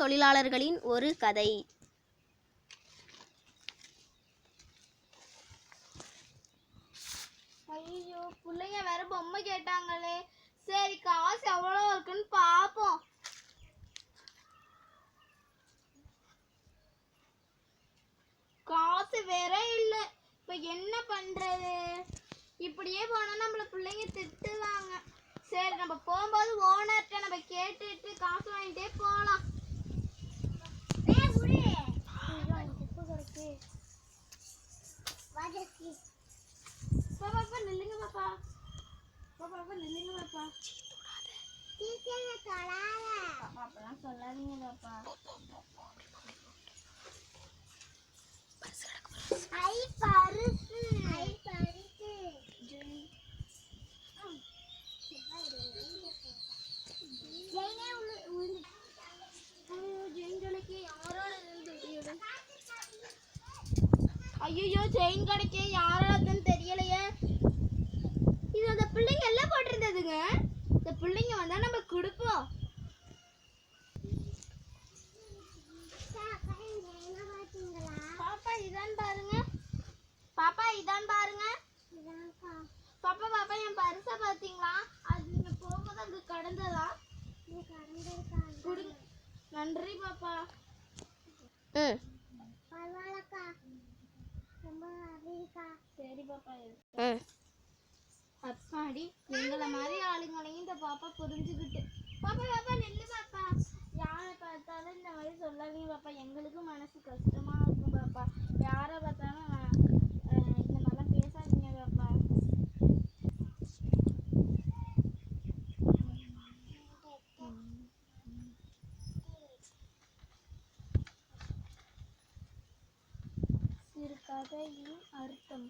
தொழிலாளர்களின் ஒரு கதை. ஐயோ பிள்ளைங்க வேற பொம்மை கேட்டாங்களே. சரி காசு எவ்வளோ இருக்குன்னு பார்ப்போம் காசு வேற இல்ல. இப்ப என்ன பண்றது? இப்படியே போனா நம்மள பிள்ளைங்க திட்டுவாங்க. சரி நம்ம போகும்போது ஓனர்கிட்ட நம்ம கேட்டுட்டு காசு வாங்கிட்டே போகலாம் பாப்பா பாப்பா நில்லுங்க பாப்பா பாப்பா நில்லுங்க பாப்பா. பாப்பா அப்பெல்லாம் சொல்லாதீங்க பாப்பா. ஐ பரிசு ஐ பரிசு ஐயோ செயின் கிடைக்க யாராதுன்னு தெரியும் இது அந்த பிள்ளைங்க எல்லாம் போட்டிருந்ததுங்க இந்த பிள்ளைங்க வந்தா நம்ம கொடுப்போம் பாப்பா இதான் பாருங்க பாப்பா இதான் பாருங்க பாப்பா பாப்பா என் பரிசை பாத்தீங்களா அது நீங்க போகும்போது அங்க கடந்ததா? நன்றி பாப்பா. ம். சரி பாப்பா ம். அப்பாடி எங்களை மாதிரி ஆளுங்களையும் இந்த பாப்பா புரிஞ்சுக்கிட்டு. பாப்பா பாப்பா நெல்லு பாப்பா. யாரை பார்த்தாலும் இந்த மாதிரி சொல்லாதீங்க பாப்பா. எங்களுக்கும் மனசு கஷ்டமா இருக்கும் பாப்பா. யாரை பார்த்தாலும் அஹ், இந்த மாதிரிலாம் பேசாதீங்க பாப்பா சிறு அர்த்தம்.